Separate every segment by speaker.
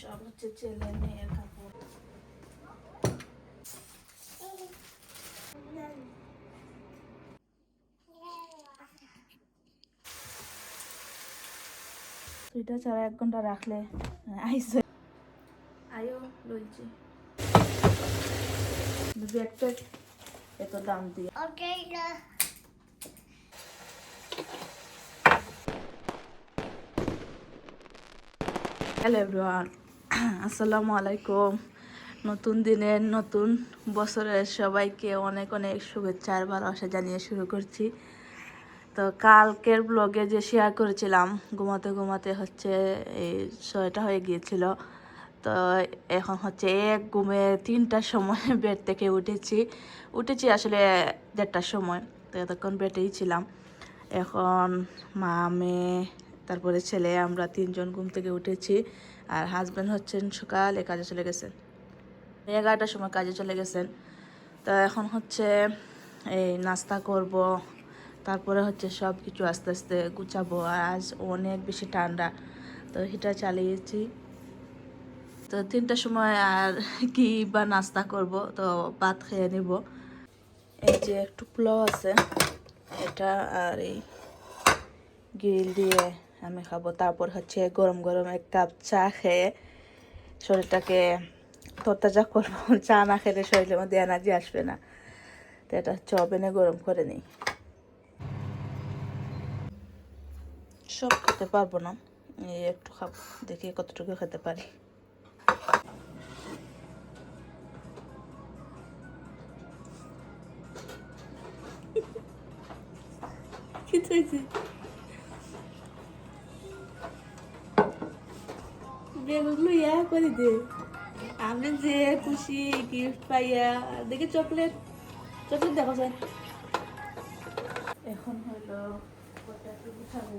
Speaker 1: সব হচ্ছে ছেলে মেয়ের কাপড়। এটা ছাড়া এক ঘণ্টা রাখলে আইসে। আয়ো লইছি। ব্যাগটা এত দাম দিয়ে।
Speaker 2: na.
Speaker 1: হ্যালো এভরিওয়ান আসসালামু আলাইকুম। নতুন দিনের নতুন বছরের সবাইকে অনেক অনেক শুভেচ্ছা আর ভালোবাসা জানিয়ে শুরু করছি। তো কালকের ব্লগে যে শেয়ার করেছিলাম, ঘুমাতে ঘুমাতে হচ্ছে এই ছয়টা হয়ে গিয়েছিল। তো এখন হচ্ছে এক ঘুমে তিনটার সময় বেড থেকে উঠেছি। উঠেছি আসলে দেড়টার সময়, তো এতক্ষণ বেডেই ছিলাম। এখন মা, মেয়ে, তারপরে ছেলে, আমরা তিনজন ঘুম থেকে উঠেছি। আর হাজব্যান্ড হচ্ছেন সকালে কাজে চলে গেছেন। এগারোটার সময় কাজে চলে গেছেন। তো এখন হচ্ছে এই নাস্তা করব, তারপরে হচ্ছে সব কিছু আস্তে আস্তে গুছাবো। আর আজ অনেক বেশি ঠান্ডা, তো হিটার চালিয়েছি। তো তিনটার সময় আর কি বা নাস্তা করব, তো ভাত খেয়ে নিব। এই যে একটু পোলাও আছে, এটা আর এই গ্রিল দিয়ে আমি খাব। তারপর হচ্ছে গরম গরম এক কাপ চা খেয়ে শরীরটাকে তরতাজা করব। চা না খেলে শরীরের মধ্যে এনার্জি আসবে না। তো এটা হচ্ছে ওভেনে গরম করে নিই। সব খেতে পারব না। একটু খাব, দেখি কতটুকু খেতে পারি। কি বেগুলো ইয়া করে দে। আমি যে খুশি গিফট পাইয়া, দেখি চকলেট চকলেট দেখো স্যার এখন হলো কটা একটু গুছাবো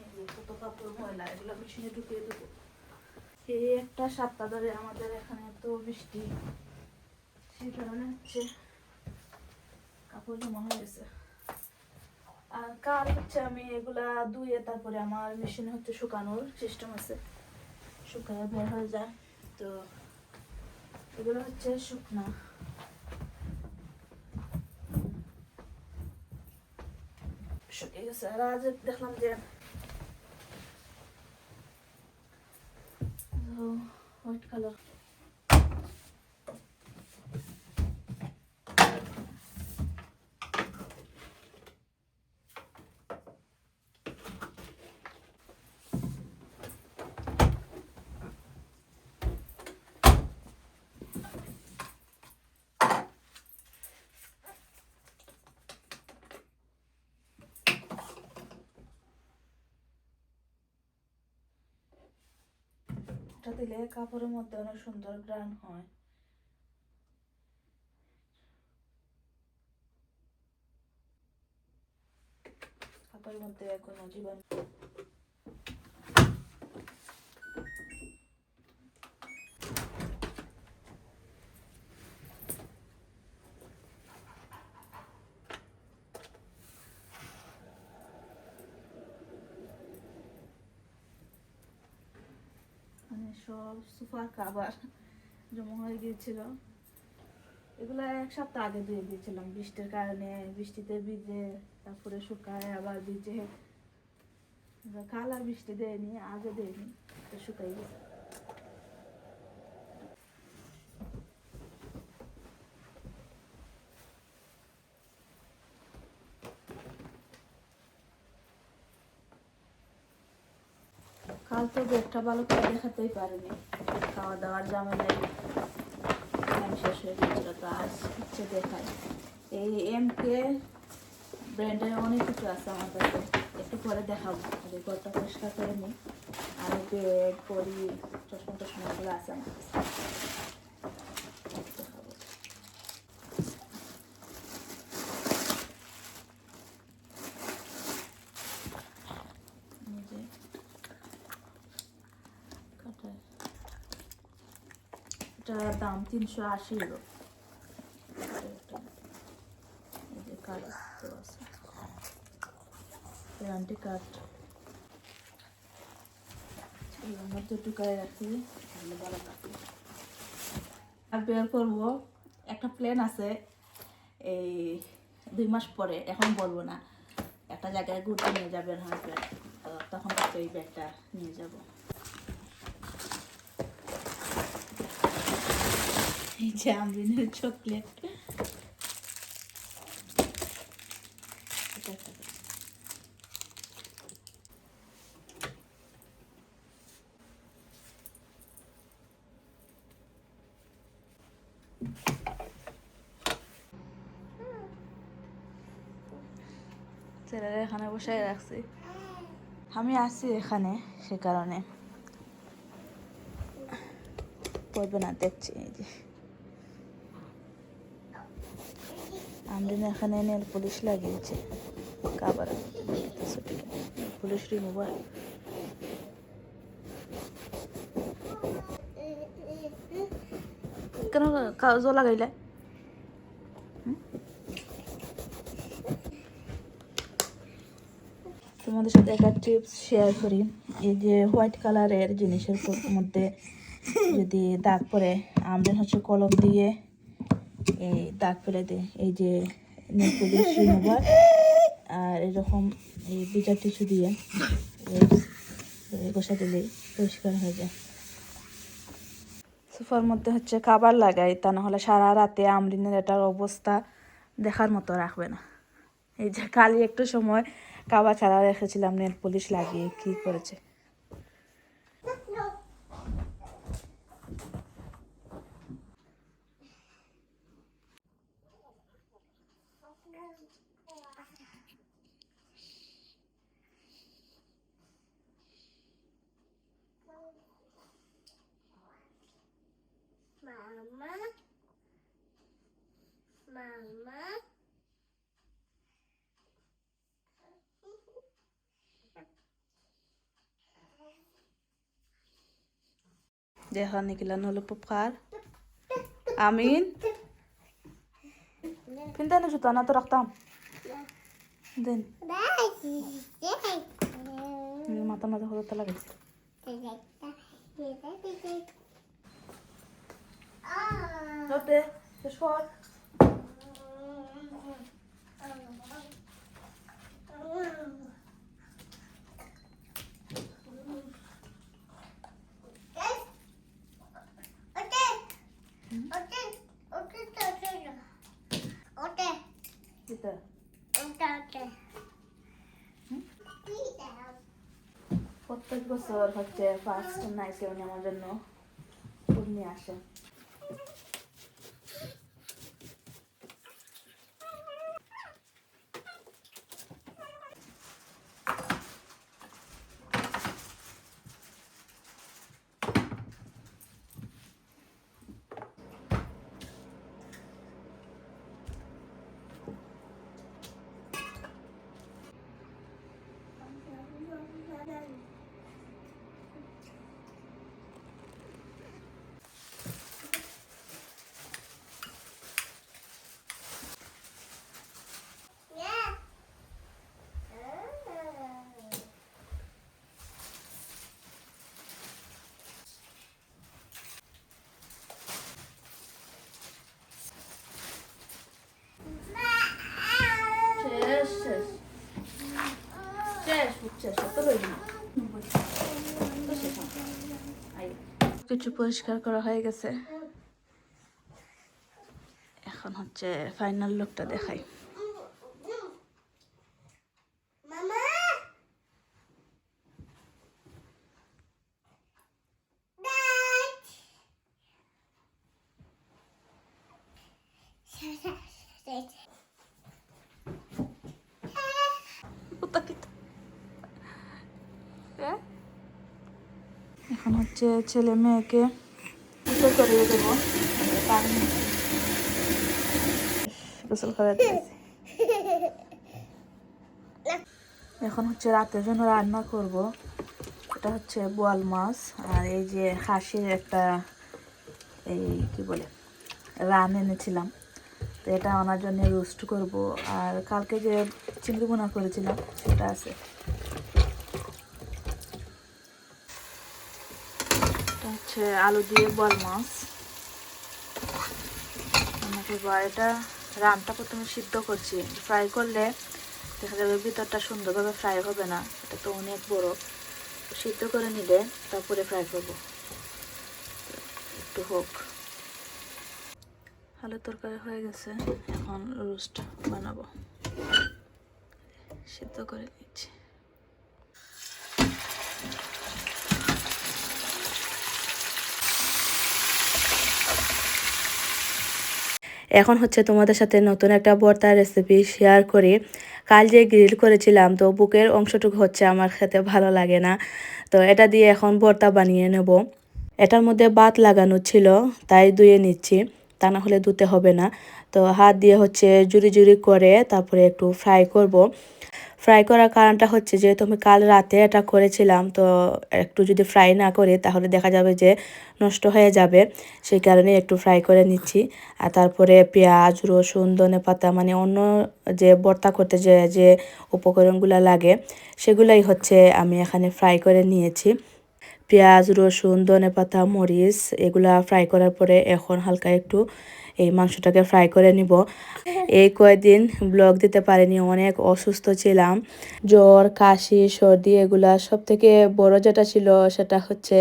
Speaker 1: এই যে কত কাপড় ময়লা এগুলো মেশিনে ঢুকিয়ে দেবো এই একটা সপ্তাহ ধরে আমাদের এখানে তো বৃষ্টি। সেই কারণে হচ্ছে কাপড় জমা হয়ে গেছে। আর কাল হচ্ছে আমি এগুলা ধুয়ে তারপরে আমার মেশিনে হচ্ছে শুকানোর সিস্টেম আছে। শুকায় বের হয়ে যায়। তো এগুলো হচ্ছে শুকনা। শুকিয়ে গেছে। আর আজ দেখলাম যে হোয়াইট কালার এটা দিলে কাপড়ের মধ্যে অনেক সুন্দর গ্রান হয়। কাপড়ের মধ্যে এখনও জীবাণু মানে সব সোফার কাবার জমা হয়ে গিয়েছিল। এগুলো এক সপ্তাহ আগে ধুয়ে দিয়েছিলাম। বৃষ্টির কারণে বৃষ্টিতে ভিজে, তারপরে শুকায়, আবার ভিজে। কাল আর বৃষ্টি দেয়নি, আগে দেয়নি, তো শুকাই গেছে কাল তো বেডটা ভালো করে দেখাতেই পারিনি। খাওয়া দাওয়ার ঝামেলাই টাইম শেষ হয়ে গেছিল, তো আজ হচ্ছে দেখায় এই এম কে ব্র্যান্ডের অনেক কিছু আছে আমার কাছে, একটু পরে দেখাবো। ঘরটা পরিষ্কার করে নিই। আর বেড পরি চশমা টশমাগুলো আছে আমার কাছে দেখাবো এই যে কাটায় এটার দাম তিনশো আশি ইউরো দেওয়া আছে থাকে আর বের করব একটা প্ল্যান আছে। এই দুই মাস পরে, এখন বলব না। একটা জায়গায় ঘুরতে নিয়ে যাবেন হাজব্যান্ড তখন এই ব্যাগটা নিয়ে যাব। এই যে আমরিনের চকলেট এটা একটা ব্যাগ। ছেলেরা এখানে বসাই রাখছি আমি আছি এখানে সে কারণে পড়বে না দেখছি এই যে আমরিন এখানে নেল পুলিশ লাগিয়েছে। কাবার পুলিশ রিমুভার কেন কাগজ লাগাইলে? তোমাদের সাথে একটা টিপস শেয়ার করি। এই যে হোয়াইট কালারের জিনিসের মধ্যে যদি দাগ পড়ে আমরা হচ্ছে কলম দিয়ে এই দাগ ফেলে দেয় এই যে আর এরকম এই বিচার টিস্যু দিয়ে ঘষা দিলেই পরিষ্কার হয়ে যায়। সোফার মধ্যে হচ্ছে খাবার লাগাই, তা নাহলে সারা রাতে আমরিনের এটার অবস্থা দেখার মতো রাখবে না। এই যে কালি একটু সময় কাবা ছাড়া রেখেছিলাম, নেল পুলিশ লাগিয়ে কি করেছে।
Speaker 2: Mama. Mama.
Speaker 1: দেখা নিকিলান হলো পুপকার আমিন কিন্তু না জুতা না তো রাখতাম দেন মাথা মাথা হতে লাগাইছে হতে শেষ কর প্রত্যেক বছর হচ্ছে ফার্স্ট নাইটে উনি আমার জন্য ফুড নিয়ে আসে শেষ শেষ শেষ শেষ কত রইল কিছু পরিষ্কার করা হয়ে গেছে। এখন হচ্ছে ফাইনাল লুকটা দেখাই। এখন হচ্ছে ছেলে মেয়েকে গোসল করিয়ে দেবো। গোসল করে এখন হচ্ছে রাতের জন্য রান্না করব। এটা হচ্ছে বোয়াল মাছ আর এই যে হাঁসের একটা এই কি বলে, রান এনেছিলাম। তো এটা ওনার জন্য রোস্ট করব। আর কালকে যে চিংড়ি বোনা করেছিলাম, সেটা আছে। হচ্ছে আলু দিয়ে বল মাছ। আমাকে এটা রানটা প্রথমে সিদ্ধ করছি। ফ্রাই করলে দেখা যাবে ভিতরটা সুন্দরভাবে ফ্রাই হবে না। এটা তো অনেক বড়। সিদ্ধ করে নিলে তারপরে ফ্রাই করব। একটু হোক। আলুর তরকারি হয়ে গেছে। এখন রোস্ট বানাবো। সিদ্ধ করে নিচ্ছি। এখন হচ্ছে তোমাদের সাথে নতুন একটা বর্তার রেসিপি শেয়ার করি কাল যে গ্রিল করেছিলাম, তো বুকের অংশটুকু হচ্ছে আমার খেতে ভালো লাগে না। তো এটা দিয়ে এখন বর্তা বানিয়ে নেব। এটার মধ্যে বাত লাগানো ছিল, তাই ধুয়ে নিচ্ছি। তা না হলে ধুতে হবে না। তো হাত দিয়ে হচ্ছে জুরি জুরি করে তারপরে একটু ফ্রাই করব। ফ্রাই করার কারণটা হচ্ছে যে তুমি কাল রাতে এটা করেছিলাম, তো একটু যদি ফ্রাই না করে, তাহলে দেখা যাবে যে নষ্ট হয়ে যাবে। সেই কারণে একটু ফ্রাই করে নিচ্ছি। আর তারপরে পেঁয়াজ, রসুন, ধনে পাতা মানে অন্য যে বর্তা করতে যে যে উপকরণগুলো লাগে, সেগুলাই হচ্ছে আমি এখানে ফ্রাই করে নিয়েছি। পেঁয়াজ, রসুন, ধনে পাতা, মরিচ এগুলা ফ্রাই করার পরে এখন হালকা একটু এই মাংসটাকে ফ্রাই করে নিব। এই কয়েকদিন ব্লগ দিতে পারিনি, অনেক অসুস্থ ছিলাম। জ্বর, কাশি, সর্দি এগুলা সব থেকে বড় যেটা ছিল সেটা হচ্ছে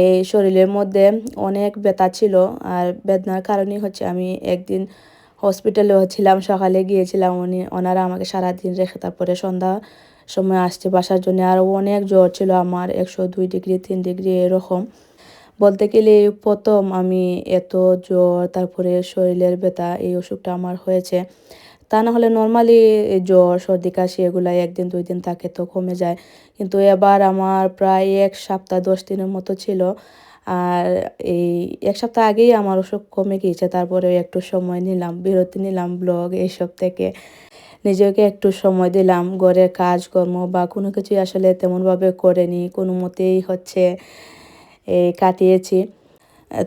Speaker 1: এই শরীরের মধ্যে অনেক ব্যথা ছিল আর বেদনার কারণেই হচ্ছে আমি একদিন হসপিটালেও ছিলাম, সকালে গিয়েছিলাম, উনি ওনারা আমাকে সারাদিন রেখে তারপরে সন্ধ্যা সময় আসছে বাসার জন্য। আর অনেক জ্বর ছিল আমার, একশো দুই ডিগ্রি, তিন ডিগ্রি এরকম। বলতে গেলে প্রথম আমি এত জ্বর, তারপরে শরীরের ব্যথা, এই অসুখটা আমার হয়েছে। তা না হলে নর্মালি জ্বর, সর্দি, কাশি এগুলা একদিন, দুই দিন থাকে তো কমে যায়। কিন্তু এবার আমার প্রায় এক সপ্তাহ, দশ দিনের মতো ছিল। আর এই এক সপ্তাহ আগেই আমার অসুখ কমে গিয়েছে তারপরে একটু সময় নিলাম, বিরতি নিলাম ব্লগ এইসব থেকে। নিজেকে একটু সময় দিলাম। ঘরের কাজকর্ম বা কোনো কিছুই আসলে তেমনভাবে করেনি, কোনো মতেই হচ্ছে কাটিয়েছি।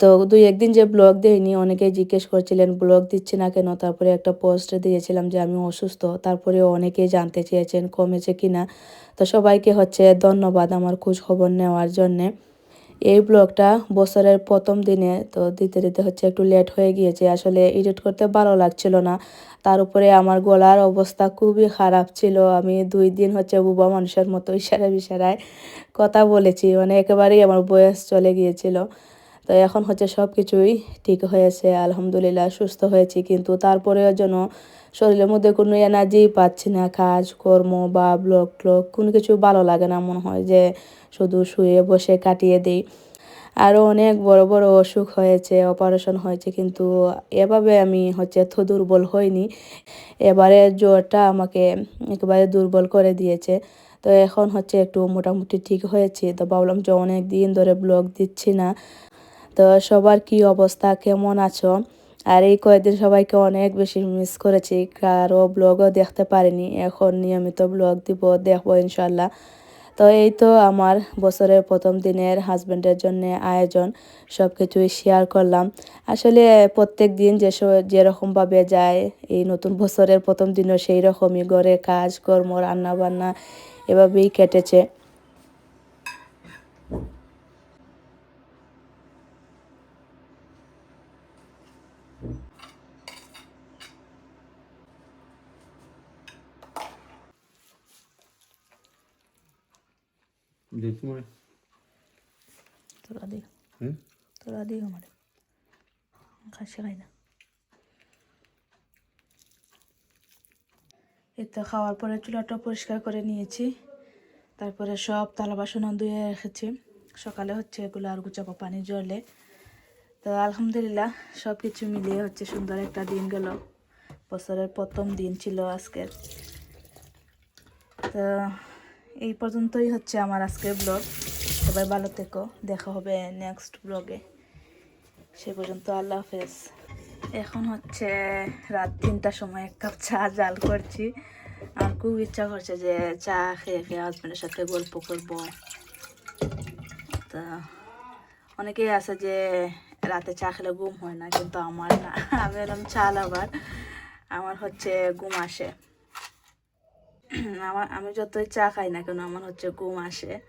Speaker 1: তো দুই একদিন যে ব্লগ দেয়নি অনেকেই জিজ্ঞেস করছিলেন, ব্লগ দিচ্ছি না কেন? তারপরে একটা পোস্ট দিয়েছিলাম যে, আমি অসুস্থ। তারপরে অনেকেই জানতে চেয়েছেন, কমেছে কিনা। তো সবাইকে হচ্ছে ধন্যবাদ আমার খোঁজ খবর নেওয়ার জন্যে। এই ব্লগটা বছরের প্রথম দিনে, তো দিতে দিতে হচ্ছে একটু লেট হয়ে গিয়েছে। আসলে এডিট করতে ভালো লাগছিল না। তার উপরে আমার গলার অবস্থা খুবই খারাপ ছিল। আমি দুই দিন হচ্ছে বুবা মানুষের মতো ইশারা বিশারায় কথা বলেছি। মানে একেবারেই আমার বয়স চলে গিয়েছিল। তো এখন হচ্ছে সব কিছুই ঠিক হয়েছে, আলহামদুলিল্লাহ সুস্থ হয়েছি। কিন্তু তারপরেও যেন শরীরের মধ্যে কোনো এনার্জি পাচ্ছি না, কাজ, কর্ম বা ব্লগ ট্লগ কোনো কিছু ভালো লাগে না মনে হয় যে শুধু শুয়ে বসে কাটিয়ে দিই। আরও অনেক বড় বড় অসুখ হয়েছে অপারেশন হয়েছে, কিন্তু এভাবে আমি হচ্ছে এত দুর্বল হইনি। এবারে জ্বরটা আমাকে একেবারে দুর্বল করে দিয়েছে। তো এখন হচ্ছে একটু মোটামুটি ঠিক হয়েছে। তো ভাবলাম যে অনেক দিন ধরে ব্লগ দিচ্ছি না। তো সবার কি অবস্থা? কেমন আছো? আর এই কয়েকদিন সবাইকে অনেক বেশি মিস করেছি। কারও ব্লগও দেখতে পারিনি। এখন নিয়মিত ব্লগ দিব, দেখব ইনশাল্লাহ তো এই তো আমার বছরের প্রথম দিনের হাজব্যান্ডের জন্য আয়োজন। সব কিছুই শেয়ার করলাম। আসলে প্রত্যেক দিন যে যেরকমভাবে যায়, এই নতুন বছরের প্রথম দিনও সেই রকমই ঘরে কাজ, কর্ম রান্না বান্না এভাবেই কেটেছে।
Speaker 3: দে তোমার
Speaker 1: তোরা দিও
Speaker 3: হুম
Speaker 1: তোরা দিও আমার খাসি খাই না এই তো খাওয়ার পরে চুলাটা পরিষ্কার করে নিয়েছি। তারপরে সব থালা বাসনও ধুয়ে রেখেছি। সকালে হচ্ছে এগুলো আর গুচাবো পানি জলে। তো আলহামদুলিল্লাহ সব কিছু মিলিয়ে হচ্ছে সুন্দর একটা দিন গেল। বছরের প্রথম দিন ছিল আজকের। তো এই পর্যন্তই হচ্ছে আমার আজকের ব্লগ। সবাই ভালো থেকো। দেখা হবে নেক্সট ব্লগে। সে পর্যন্ত আল্লাহ হাফেজ। এখন হচ্ছে রাত তিনটার সময় এক কাপ চা জাল করছি। আর খুব ইচ্ছা করছে যে চা খেয়ে খেয়ে হাজব্যান্ডের সাথে গল্প করব। তা অনেকেই আছে যে রাতে চা খেলে ঘুম হয় না, কিন্তু আমার না। আমি এরকম চাল আবার আমার হচ্ছে ঘুম আসে। আমার, আমি যতই চা খাই না কেন, আমার হচ্ছে ঘুম আসে।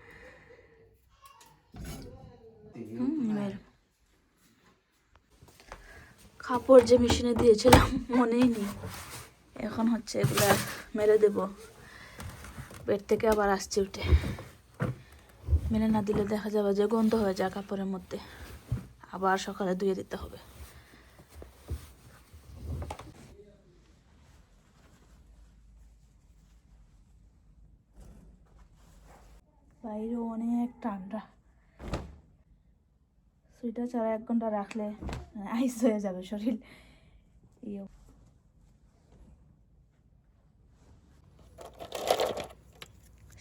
Speaker 1: কাপড় যে মেশিনে দিয়েছিলাম, মনেই নেই। এখন হচ্ছে এগুলা মেরে দেব। বেড থেকে আবার আসছে উঠে। মেলে না দিলে দেখা যাবে যে গন্ধ হয়ে যায় কাপড়ের মধ্যে। আবার সকালে ধুয়ে দিতে হবে। বাইরে অনেক ঠান্ডা। সুইটার ছাড়া এক ঘণ্টা রাখলে আইস হয়ে যাবে শরীর। ইয়ে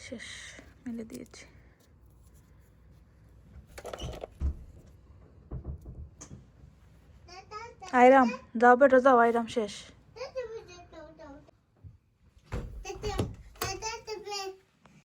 Speaker 1: শেষ, মেলে দিয়েছি। আইরাম যাও বেটা যাও আইরাম শেষ।